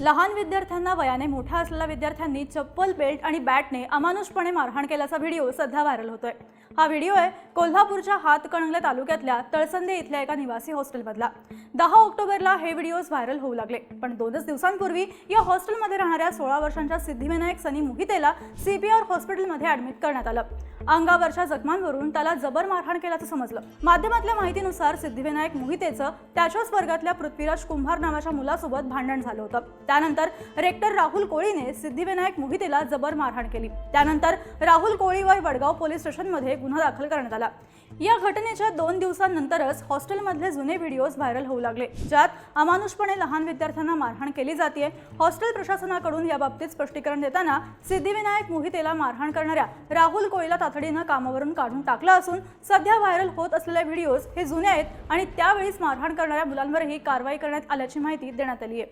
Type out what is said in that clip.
लहान विद्यार्थ्यांना वयाने मोठा असलेल्या विद्यार्थ्यांनी चप्पल बेल्ट आणि बॅटने अमानुषपणे मारहाण केल्याचा व्हिडिओ सध्या व्हायरल होतोय. हा व्हिडिओ आहे कोल्हापूरच्या हातकणंगले तालुक्यातल्या तळसंदे इथल्या एका निवासी हॉस्टेलमधला. दहा ऑक्टोबरला हे व्हिडिओज व्हायरल होऊ लागले. पण दोनच दिवसांपूर्वी या हॉस्टेलमध्ये राहणाऱ्या सोळा वर्षांच्या सिद्धिविनायक सनी मोहितेला सीपीआर हॉस्पिटलमध्ये ॲडमिट करण्यात आलं. अंगावरच्या जखमांवरून त्याला जबर मारहाण केल्याचं समजलं. माध्यमातल्या माहितीनुसार सिद्धिविनायक मोहितेचं त्याच्याच वर्गातल्या पृथ्वीराज कुंभार नावाच्या मुलासोबत भांडण झालं होतं. त्यानंतर रेक्टर राहुल कोळीने सिद्धिविनायक मोहितेला जबर मारहाण केली. त्यानंतर राहुल कोळीवर वडगाव पोलीस स्टेशनमध्ये गुन्हा दाखल करण्यात आला. या घटनेच्या दोन दिवसांनंतरच हॉस्टेलमधले जुने व्हिडिओज व्हायरल होऊ लागले ज्यात अमानुषपणे लहान विद्यार्थ्यांना मारहाण केली जाते हॉस्टेल प्रशासनाकडून याबाबतीत स्पष्टीकरण देताना सिद्धिविनायक मोहितेला मारहाण करणाऱ्या राहुल कोळीला तातडीनं कामावरून काढून टाकलं असून सध्या व्हायरल होत असलेले व्हिडिओज हे जुने आहेत आणि त्यावेळीच मारहाण करणाऱ्या मुलांवरही कारवाई करण्यात आल्याची माहिती देण्यात आली आहे.